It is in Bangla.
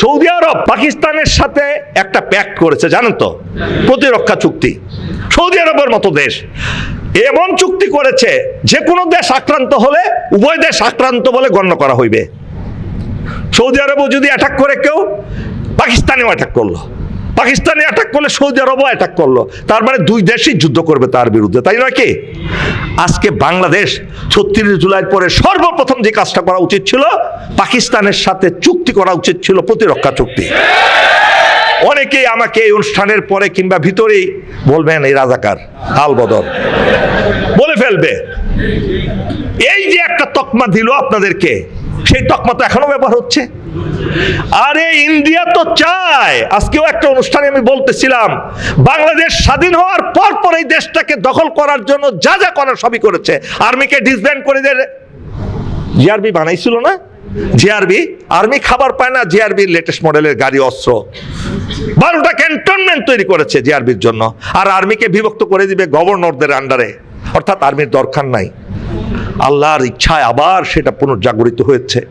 সৌদি আরব পাকিস্তানের সাথে একটা প্যাক করেছে, জানেন তো? প্রতিরক্ষা চুক্তি। সৌদি আরবের মতো দেশ। এমন চুক্তি করেছে, যে কোনো দেশ আক্রান্ত হলে উভয় দেশ আক্রান্ত বলে গণ্য করা হইবে। সৌদি আরবও যদি অ্যাটাক করে কেউ, পাকিস্তানেও অ্যাটাক করল। পাকিস্তানে অ্যাটাক করলে, সৌদি আরবও অ্যাটাক করল। তার মানে দুই দেশই যুদ্ধ করবে তার বিরুদ্ধে, তাই নয় কি? আজকে বাংলাদেশ ছত্রিশ জুলাই পরে সর্বপ্রথম যে কাজটা করা উচিত ছিল, পাকিস্তানের সাথে চুক্তি করা উচিত ছিল প্রতিরক্ষা চুক্তি। অনেকেই আমাকে এই অনুষ্ঠানের পরে কিংবা ভিতরেই বলবেন, এই রাজাকার আল বদর বলে ফেলবে। এই যে একটা তকমা দিল আপনাদেরকে সেই তকমা তো এখনও ব্যবহার হচ্ছে। আরে ইন্ডিয়া তো চায়। আজকেও একটা অনুষ্ঠানে আমি বলতেছিলাম, বাংলাদেশ স্বাধীন হওয়ার পর পর এই দেশটাকে দখল করার জন্য যা যা করার সবই করেছে। আর্মিকে ডিসব্যান্ড করে দিয়ে। জিআরবি বানাইছিল না? জিআরবি? আর্মি খাবার পায় না, জিআরবির লেটেস্ট মডেলের গাড়ি, অস্ত্র। বারোটা ক্যান্টনমেন্ট তৈরি করেছে জিআরবির জন্য। আর আর্মিকে বিভক্ত করে দিবে গভর্নরদের আন্ডারে অর্থাৎ আর্মির দরকার নাই। আল্লাহর ইচ্ছায় আবার সেটা পুনর্জাগরিত হয়েছে।